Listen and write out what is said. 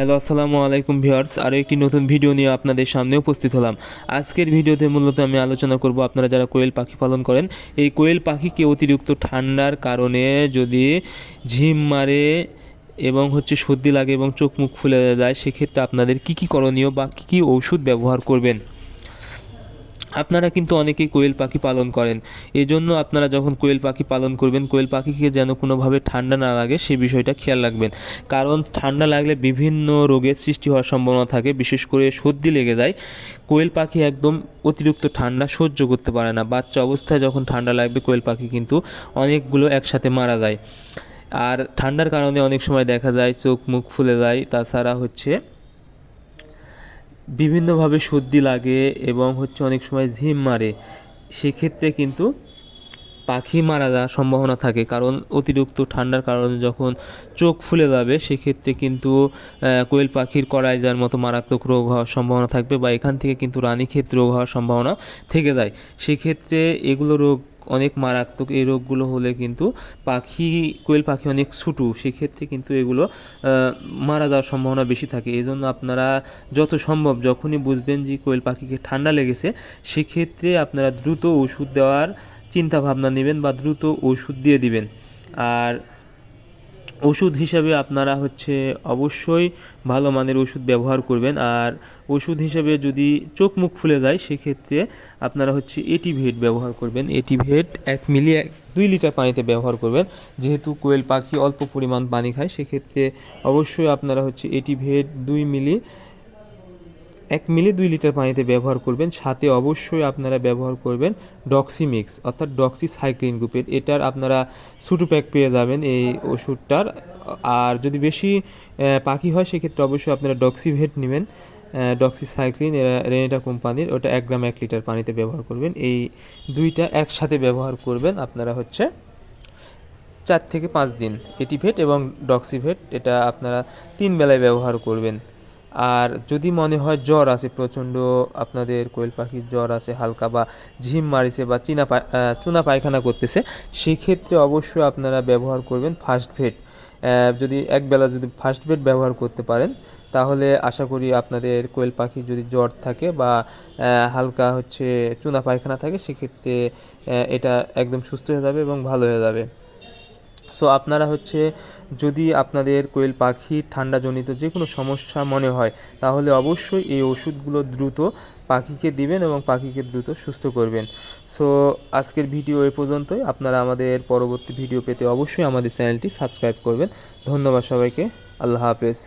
Hello, আসসালামু আলাইকুম viewers. আরও একটি নতুন ভিডিও নিয়ে আপনাদের সামনে উপস্থিত হলাম। আজকের ভিডিওতে মূলত আমি আলোচনা করব আপনারা যারা কোয়েল পাখি পালন করেন, এই কোয়েল পাখিকে অতিরিক্ত ঠান্ডার কারণে যদি ঝিম মারে এবং হচ্ছে সর্দি লাগে এবং চোখ মুখ ফুলে যায়, সেক্ষেত্রে আপনাদের কী কী করণীয় বা কী কী ওষুধ ব্যবহার করবেন? আপনারা কিন্তু অনেকেই কোয়েল পাখি পালন করেন। এই জন্য আপনারা যখন কোয়েল পাখি পালন করবেন, কোয়েল পাখিকে যেন কোনোভাবে ঠান্ডা না লাগে সেই বিষয়টা খেয়াল রাখবেন। কারণ ঠান্ডা লাগলে বিভিন্ন রোগের সৃষ্টি হওয়ার সম্ভাবনা থাকে, বিশেষ করে সর্দি লেগে যায়। কোয়েল পাখি একদম অতিরিক্ত ঠান্ডা সহ্য করতে পারে না। বাচ্চা অবস্থায় যখন ঠান্ডা লাগবে, কোয়েল পাখি কিন্তু অনেকগুলো একসাথে মারা যায়। আর ঠান্ডার কারণে অনেক সময় দেখা যায়, চোখ মুখ ফুলে যায়। তাছাড়া হচ্ছে বিভিন্নভাবে সর্দি লাগে এবং হচ্ছে অনেক সময় ঝিম মারে, সেক্ষেত্রে কিন্তু পাখি মারা যাওয়ার সম্ভাবনা থাকে। কারণ অতিরিক্ত ঠান্ডার কারণে যখন চোখ ফুলে যাবে, সেক্ষেত্রে কিন্তু কোয়েল পাখির কড়াই যার মতো মারাত্মক রোগ হওয়ার সম্ভাবনা থাকবে বা এখান থেকে কিন্তু রানীক্ষেত রোগ হওয়ার সম্ভাবনা থেকে যায়। সেক্ষেত্রে এগুলো রোগ অনেক মারাত্মক এই রোগগুলো হলে কিন্তু পাখি, কোয়েল পাখি অনেক ছুটু, সেক্ষেত্রে কিন্তু এগুলো মারা যাওয়ার সম্ভাবনা বেশি থাকে। এই জন্য আপনারা যত সম্ভব যখনই বুঝবেন যে কোয়েল পাখিকে ঠান্ডা লেগেছে, সেক্ষেত্রে আপনারা দ্রুত ওষুধ দেওয়ার চিন্তাভাবনা নেবেন বা দ্রুত ওষুধ দিয়ে দিবেন। আর ওষুধ হিসাবে আপনারা হচ্ছে অবশ্যই ভালো মানের ওষুধ ব্যবহার করবেন। আর ওষুধ হিসাবে যদি চোখ মুখ ফুলে যায়, সেক্ষেত্রে আপনারা হচ্ছে এটিভেট ব্যবহার করবেন। এটিভেট এক মিলি, এক, দুই লিটার পানিতে ব্যবহার করবেন। যেহেতু কোয়েল পাখি অল্প পরিমাণ পানি খায়, সেক্ষেত্রে অবশ্যই আপনারা হচ্ছে এটিভেট দুই মিলি এক মিলি দুই লিটার পানিতে ব্যবহার করবেন। সাথে অবশ্যই আপনারা ব্যবহার করবেন ডক্সিমিক্স অর্থাৎ ডক্সি সাইক্লিন গ্রুপের এটার আপনারা ছোটো প্যাক পেয়ে যাবেন এই ওষুধটার। আর যদি বেশি পাখি হয়, সেক্ষেত্রে অবশ্যই আপনারা ডক্সিভেট নেবেন। ডক্সি সাইক্লিন রেনেটা কোম্পানির। ওটা এক গ্রাম এক লিটার পানিতে ব্যবহার করবেন। এই দুইটা একসাথে ব্যবহার করবেন আপনারা হচ্ছে চার থেকে পাঁচ দিন। এটিভেট এবং ডক্সিভেট এটা আপনারা তিন বেলায় ব্যবহার করবেন। আর যদি মনে হয় জ্বর আছে, প্রচণ্ড আপনাদের কোয়েল পাখির জ্বর আছে, হালকা বা ঝিম মারিছে বা চীনা চুনা পায়খানা করতেছে, সেক্ষেত্রে অবশ্যই আপনারা ব্যবহার করবেন ফার্স্ট ভেট। যদি একবেলা যদি ফার্স্ট ভেট ব্যবহার করতে পারেন, তাহলে আশা করি আপনাদের কোয়েল পাখির যদি জ্বর থাকে বা হালকা হচ্ছে চুনা পায়খানা থাকে, সেক্ষেত্রে এটা একদম সুস্থ হয়ে যাবে এবং ভালো হয়ে যাবে। সো আপনারা হচ্ছে যদি আপনাদের কোয়েল পাখির ঠান্ডাজনিত যে কোনো সমস্যা মনে হয়, তাহলে অবশ্যই এই ওষুধগুলো দ্রুত পাখিকে দিবেন এবং পাখিকে দ্রুত সুস্থ করবেন। সো আজকের ভিডিও এ পর্যন্তই। আপনারা আমাদের পরবর্তী ভিডিও পেতে অবশ্যই আমাদের চ্যানেলটি সাবস্ক্রাইব করবেন। ধন্যবাদ সবাইকে। আল্লাহ হাফেজ।